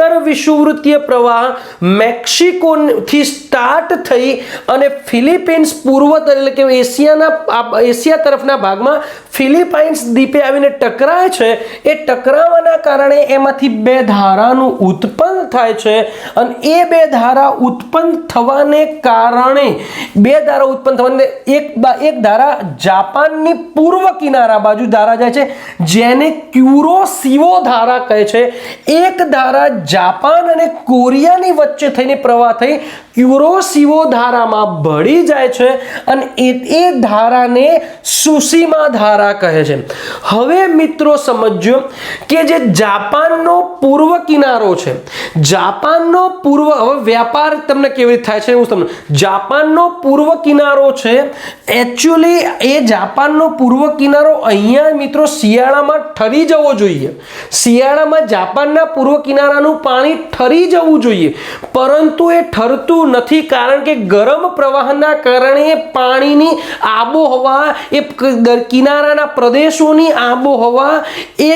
ઉત્તર વિષુવવૃત્તીય પ્રવાહ મેક્સિકોથી સ્ટાર્ટ થઈ અને ફિલિપિન્સ પૂર્વ એટલે કે એશિયાના એશિયા તરફના ભાગમાં ફિલિપાઇન્સ દ્વીપે આવીને ટકરાય છે. એ ટકરાવાના કારણે એમાંથી બે ધારાનું ઉત્પન્ન થાય છે અને એ બે ધારા ઉત્પન્ન થવાને કારણે બે ધારા ઉત્પન્ન થવાને એક એક ધારા જાપાનની પૂર્વ કિનારા બાજુ ધારા જાય છે, જેને ક્યુરોસિવો ધારા કહે છે. એક ધારા જાપાન અને કોરિયાની વચ્ચે થઈને પ્રવાહ થઈ ક્યુરોસિવો ધારામાં ભળી જાય છે અને એ ધારાને સુસીમા ધારા કહે છે. હવે મિત્રો સમજો કે જે જાપાનનો પૂર્વ કિનારો છે, જાપાનનો પૂર્વ, હવે વ્યાપાર તમને કેવી રીતે થાય છે હું તમને, જાપાનનો પૂર્વ કિનારો છે એકચ્યુઅલી એ જાપાનનો પૂર્વ કિનારો અહીંયા મિત્રો શિયાળામાં ઠરી જવો જોઈએ. શિયાળામાં જાપાનના પૂર્વ કિનારાનું પાણી ઠરી જવું જોઈએ. પરંતુ એ ઠરતું નથી કારણ કે ગરમ પ્રવાહના કારણે પાણીની આબોહવા એ ક- દર- કિનારાના પ્રદેશોની આબોહવા એ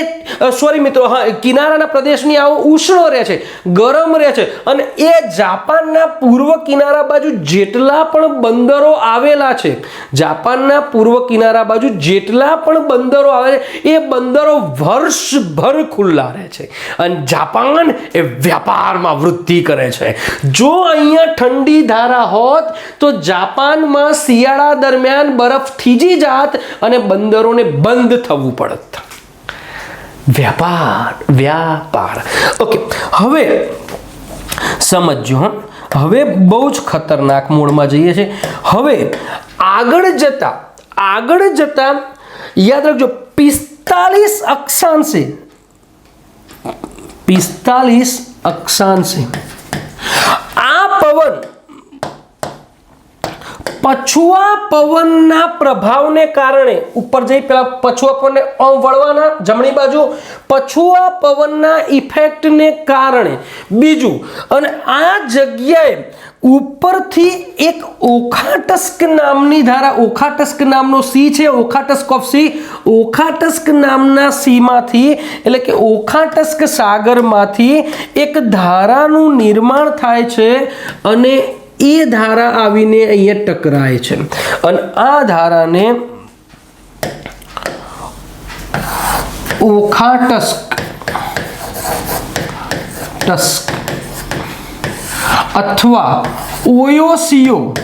સોરી મિત્રો, હા, કિનારાના પ્રદેશની આવો ઉષ્ણ રહે છે, ગરમ રહે છે અને એ જાપાનના પૂર્વ કિનારા બાજુ જેટલા પણ બંદરો આવેલા છે, જાપાનના પૂર્વ કિનારા બાજુ જેટલા પણ બંદરો આવે છે, એ બંદરો વર્ષભર ખુલ્લા રહે છે અને જાપાન એ વ્યાપારમાં વૃદ્ધિ કરે છે. જો અહીંયા ઠંડી ધારા હોત તો જાપાનમાં શિયાળા દરમિયાન બરફ થીજી જાત અને બંદરોને બંધ થવું પડત. વ્યાપાર વ્યાપાર. ઓકે હવે સમજો. હવે બહુ જ ખતરનાક મોડમાં જઈએ છે હવે આગળ જતા આગળ જતા યાદ રાખજો, પિસ્તાલીસ અક્ષાંશે. પિસ્તાલીસ અક્ષાંશે. આ પવન પછુઆ પવનના પ્રભાવને કારણે ઉપર જઈ પેલા પછુઆ પવનને વળવાના જમણી બાજુ પછુઆ પવનના ઇફેક્ટને કારણે બીજું અને આ જગ્યાએ ઉપરથી એક ઓખાટસ્ક નામની ધારા ઓખાટસ્ક નામનો સી છે, ઓખાટસ્ક ઓફ સી, ઓખાટસ્ક નામના સીમાંથી એટલે કે ઓખાટસ્ક સાગરમાંથી એક ધારાનું નિર્માણ થાય છે અને એ ધારા આવીને અહીંયા ટકરાય છે. અને આ ધારાને ઓખાટસ્ક ટસ્ક અથવા ઓયોસીઓ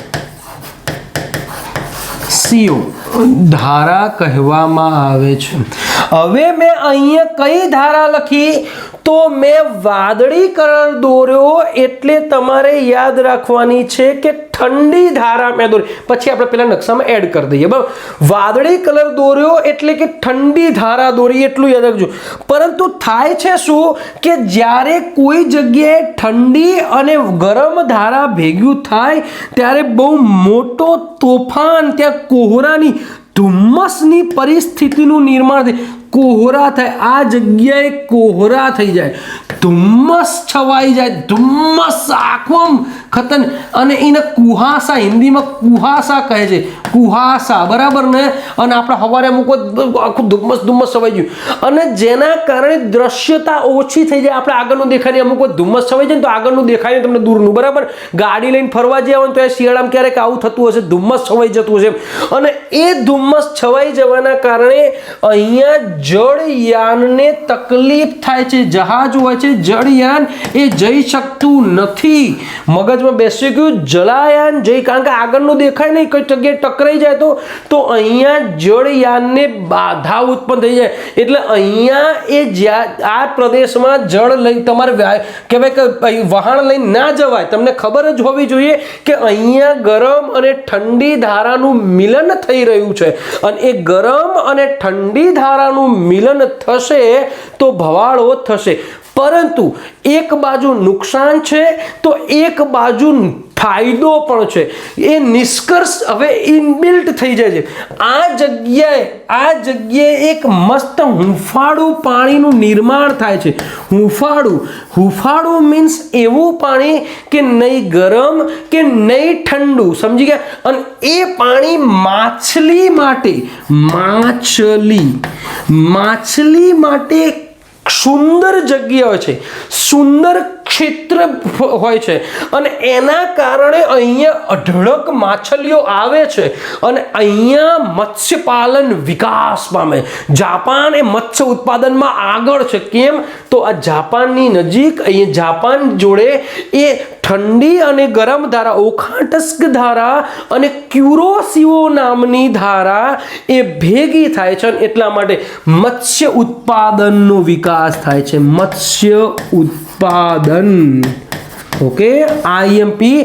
સીઓ ધારા કહેવામાં આવે છે. હવે મેં અહીંયા કઈ ધારા લખી? તો મેં વાદળી કલર દોર્યો એટલે તમારે યાદ રાખવાની છે કે ઠંડી ધારા મેં દોરી. પછી આપણે પેલા નકશામાં એડ કરી દઈએ. બરાબર? વાદળી કલર દોર્યો એટલે કે ઠંડી ધારા દોરી એટલું યાદ રાખજો. પરંતુ થાય છે શું કે જ્યારે કોઈ જગ્યાએ ઠંડી અને ગરમ ધારા ભેગ્યું થાય, ત્યારે બહુ મોટો તોફાન, ત્યાં કોહરાની ધુમ્મસની પરિસ્થિતિનું નિર્માણ થાય. કોહરા થાય, આ જગ્યાએ કોહરા થઈ જાય. ધુમ્મસ છવાઈ જાય, ધુમ્મસ આખું ખતન. અને એને કુહાસા, હિન્દીમાં કુહાસા કહે છે. કુહાસા, બરાબર ને? અને આપણે સવારે અમુક આખું ધુમ્મસ ધુમ્મસ છવાઈ ગયું. અને જેના કારણે દ્રશ્યતા ઓછી થઈ જાય. આપણે આગળનું દેખાય અમુક ધુમ્મસ છવાઈ જાય ને તો આગળનું દેખાય તમને દૂરનું, બરાબર? ગાડી લઈને ફરવા જ્યાં હોય તો એ શિયાળામાં ક્યારેક આવું થતું હશે, ધુમ્મસ છવાઈ જતું હશે. અને એ ધુમ્મસ છવાઈ જવાના કારણે અહીંયા જળયાનને તકલીફ થાય છે, જહાજ હોય છે, જળયાન એ જઈ શકતું નથી. મગજમાં બેસી ગયું, જલાયાન જઈ, કારણ કે આગળનું દેખાય નહીં, કઈ જગ્યાએ ટકરાઈ જાય તો તો અહીંયા જળયાનને બાધા ઉત્પન્ન થઈ જાય. એટલે અહીંયા એ જ્યાં, આ પ્રદેશમાં જળ લઈ, તમારે કહેવાય કે વહાણ લઈને ના જવાય. તમને ખબર જ હોવી જોઈએ કે અહીંયા ગરમ અને ઠંડી ધારાનું મિલન થઈ રહ્યું છે. અને એ ગરમ અને ઠંડી ધારાનું મિલન થશે તો ભવાળો થશે. પરંતુ એક બાજુ નુકસાન છે તો એક બાજુ ફાયદો પણ છે. એ નિષ્કર્ષ હવે ઇનબિલ્ટ થઈ જાય છે. આ જગ્યાએ આ જગ્યાએ એક મસ્ત હુંફાળું પાણીનું નિર્માણ થાય છે. હુંફાળું. હુંફાળું મીન્સ એવું પાણી કે નહીં ગરમ, કે નહીં ઠંડુ. સમજી ગયા? અને એ પાણી માછલી માટે, માછલી. માછલી માટે સુંદર જગ્યા છે. સુંદર ક્ષેત્ર હોય છે. અને એના કારણે અહીંયા અઢળક માછલીઓ આવે છે અને અહીંયા મત્સ્યપાલન વિકાસ પામે. જાપાન એ મત્સ્ય ઉત્પાદનમાં આગળ છે. કેમ? તો આ જાપાનની નજીક અહીંયા જાપાન જોડે એ ઠંડી અને ગરમ ધારા, ઓખાટસ્ક ધારા અને ક્યુરોસીઓ નામની ધારા એ ભેગી થાય છે એટલા માટે મત્સ્ય ઉત્પાદનનો વિકાસ થાય છે. મત્સ્ય ઉત્પાદન ઓકે આઈએમપી